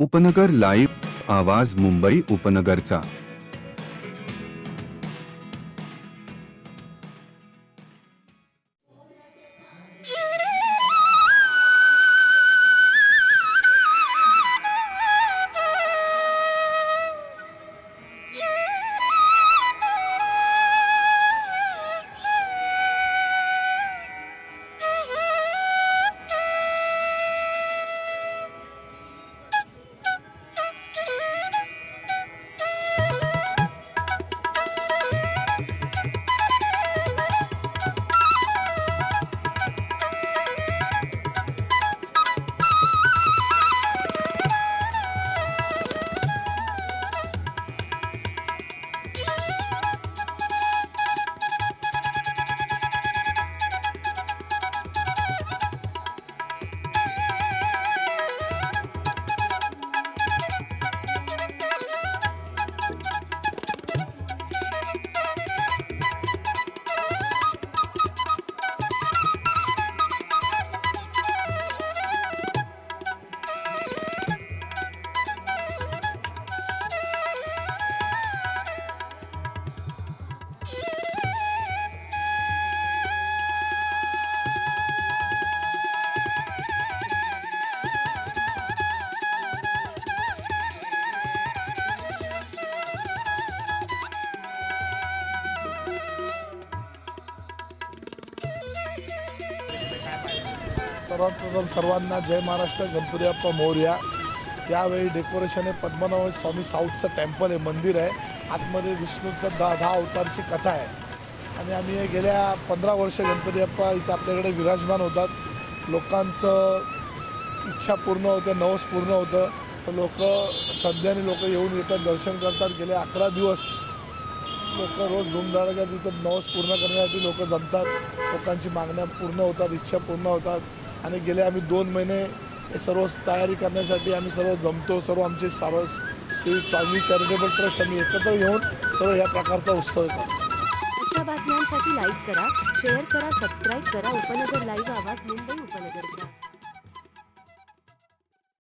उपनगर लाईव्ह आवाज मुंबई उपनगरचा. सर्वात प्रथम सर्वांना जय महाराष्ट्र गणपती बाप्पा मोर्या. यावेळी डेकोरेशन आहे. पद्मनाभ स्वामी साऊथचं टेम्पल आहे मंदिर आहे. आतमध्ये विष्णूचं दहा दहा अवतारची कथा आहे. आणि आम्ही गेल्या पंधरा वर्ष गणपती बाप्पा इथं आपल्याकडे विराजमान होतात. लोकांचं इच्छा पूर्ण होते नवस पूर्ण होतं. तर लोक सध्याने लोक येऊन येतात दर्शन करतात. गेले अकरा दिवस लोक रोज धुमधडाक्यात तिथं नवस पूर्ण करण्यासाठी लोक जमतात. लोकांची मागण्या पूर्ण होतात इच्छा पूर्ण होतात. आणि गेले आम्ही दोन महिने सर्व तयारी करण्यासाठी आम्ही सर्व जमतो सर्व आमचे सर्व श्री चांगली चॅरिटेबल ट्रस्ट आम्ही एकत्र येऊन सर्व या प्रकारचा उत्सव करतो. अशा बातम्यांसाठी लाईक करा शेअर करा सबस्क्राईब करा. उपनगर लाईव्ह आवाज मुंबई उपनगरचा